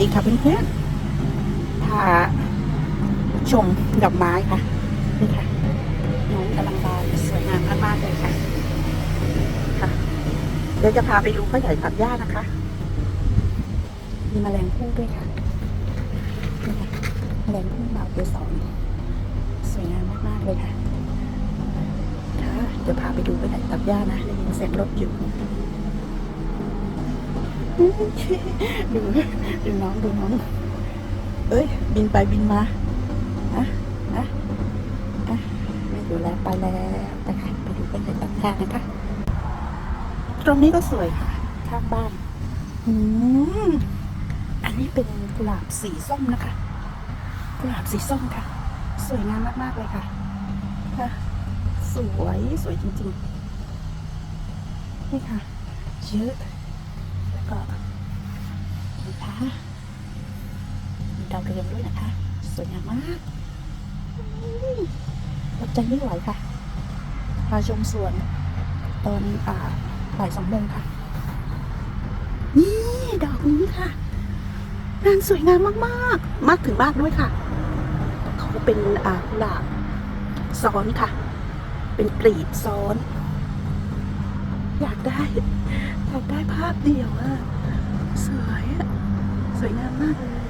ดีค่ะเพื่อนๆพาชมดอกไม้ค่ะ นี่ค่ะน้องกำลังบานสวยงามมากๆเลยค่ะ ค่ะ เดี๋ยวจะพาไปดูพ่อใหญ่ตัดหญ้านะคะ มีแมลงภู่ด้วยค่ะนี่ค่ะแมลงภู่ดาวเกสรสวยงามมากๆเลยค่ะค่ะเดี๋ยวพาไปดูพ่อใหญ่ตัดหญ้านะได้ยินเสียงรถอยู่ ดูดูน้องดูน้อง เอ้ย บินไปบินมาอะอะอะไม่อยู่แล้วไปแล้วไปค่ะไปดูกันเลยตัดหญ้านะคะตรงนี้ก็สวยค่ะ ข้างบ้านอืมอันนี้เป็นกุหลาบสีส้มนะคะ กุหลาบสีส้มค่ะ สวยงามมากๆเลยค่ะค่ะ สวยสวยจริงๆ นี่ค่ะเยอะ ก็นะคะมีดาวเรืองด้วยนะคะ สวยงามมากอืมอดใจไม่ไหวค่ะพาชมสวนตอนอ่าบ่ายสองโมงค่ะ นี่ดอกนี้ค่ะนางสวยงามมากๆ มากถึงมากด้วยค่ะ เขาเป็นอ่ากุหลาบซ้อนค่ะ เป็นกลีบซ้อน อยากได้ อยากได้ภาพเดียวอะสวยอะสวยงามมากเลย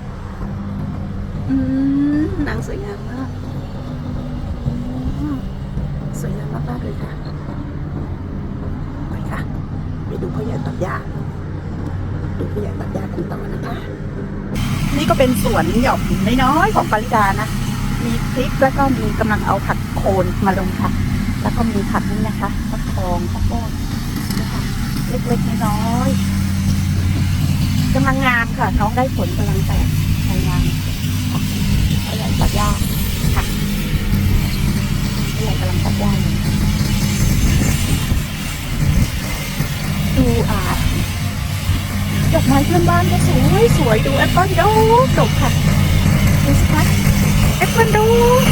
อืมนางสวยงามมากสวยงามมากๆเลยค่ะไปค่ะไปดูพ่อใหญ่ตัดหญ้าดูพ่อใหญ่ตัดหญ้ากันต่อนะคะนี่ก็เป็นสวนหย่อมน้อยๆของปริดานะ มีพริกแล้วก็มีกำลังเอาผักโคนมาลงค่ะ แล้วก็มีผักนี่นะคะผักทองผักโคนนะคะ เล็กๆน้อยๆกำลังงามค่ะ น้องได้ผลกำลังแตกสวยงามค่ะพ่อใหญ่ตัดหญ้าค่ะพ่อใหญ่กำลังตัดหญ้าอยู่ดูอ่าดอกไม้เพื่อนบ้านก็สวยสวยดูแอปเปิ้ลดกดกค่ะดูสิคะแอปเปิ้ลด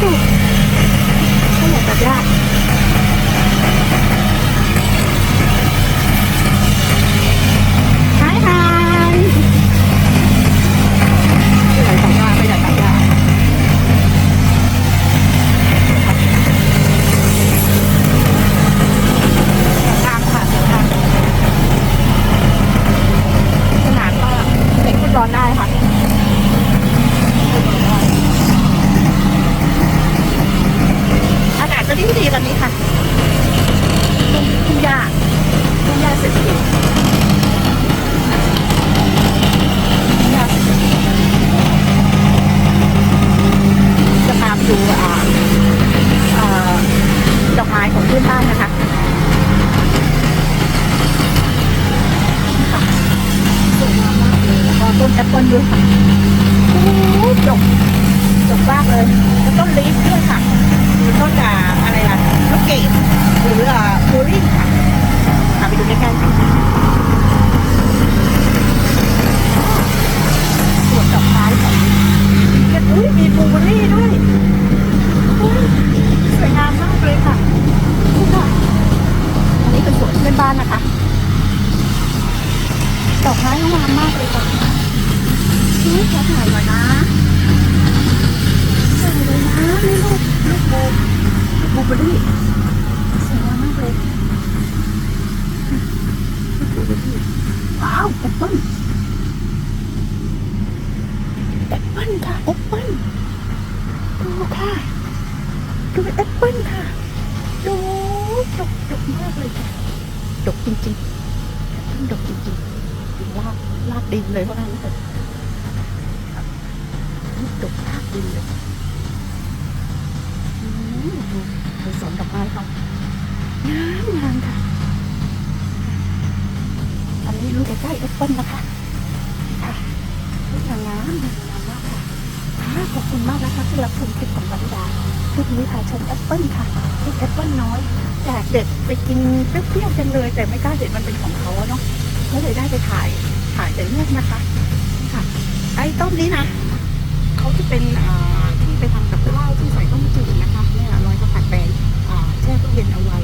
กดกก็อยากตัดยากฮายฮายไม่อยากตัดยากไม่อยากตัดยากงามค่ะสวยงาม ขนาดก็เด็กฟุตบอลได้ค่ะอากาศจะดีดีแบบนี้ค่ะ ทุ่งทุ่งหญ้าทุ่งหญ้าเศรษฐกิจทุ่งหญ้าเศรษฐกิจจะพาไปดูอ่าอ่าดอกไม้ของเพื่อนบ้านนะคะสวยงามมากเลยแล้วก็ต้นแอปเปิลด้วยค่ะโอ้โหจบจบมากเลยแล้วต้นลีฟด้วยค่ะหรือต้นอ่าอะไรล่ะลูกเกดหรืออ่าบูรี่ค่ะพาไปดูใกล้ๆค่ะสวนดอกไม้ของเก็บอุ้ยมีบลูเบอร์รี่ด้วยอุ้ยสวยงามมากเลยค่ะนี่ค่ะอันนี้เป็นสวนเพื่อนบ้านนะคะ ดอกไม้งามมากเลยค่ะ นี่ขอถ่ายหน่อยนะสวยเลยนะนี่ลูกลูกโบลูกเบอร์รี่สวยงามมากเลยลูกบูเบอรี่ว้าวแอปเปิ้ลแอปเปิ้ลค่ะแอปเปิ้ลดูค่ะดูแอปเปิ้ลค่ะดูดกดกมากเลยค่ะดกจริงๆแอปเปิ้ลดกจริงๆลากลากดินเลยเพราะนั้นเลยด กินเลยอืมดูดูสวนดอกไม้เขางามงามค่ะ อันนี้ลูกใกล้แอปเปิ้ลนะคะค่ะลูกงามงามงามมากค่ะขอบคุณมากนะคะที่รับชมคลิปของวรรดาคลิปนี้พาชมแอปเปิ้ลค่ะลูกแอปเปิ้ลน้อยอยากเด็ดไปกินเปรี้ยวๆจังเลย แต่ไม่กล้าเด็ดมันเป็นของเขาเนาะก็เลยได้ไปถ่ายถ่ายแต่เลือกนะคะ ค่ะ ไอ้ต้นนี้นะ เขาจะเป็นที่ไปทำกับข้าวที่ใส่ต้มจืดนะคะเนี่ยลอยก็ผัดไปแช่ตู้เย็นเอาไว้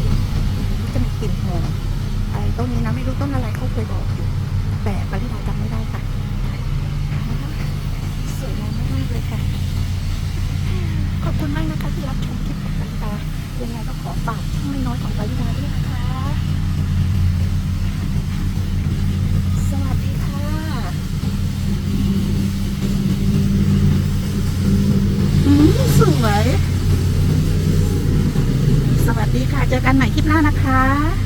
จะมีกลิ่นหอมไอ้ต้นนี้นะไม่รู้ต้นอะไรเขาเคยบอกอยู่ แต่ปริดาจำไม่ได้ค่ะสวยงามมากเลยค่ะ ขอบคุณมากนะคะที่รับชมคลิปของปริดายังไงก็ขอฝากช่องน้อยของปริดาด้วยนะคะ นะคะ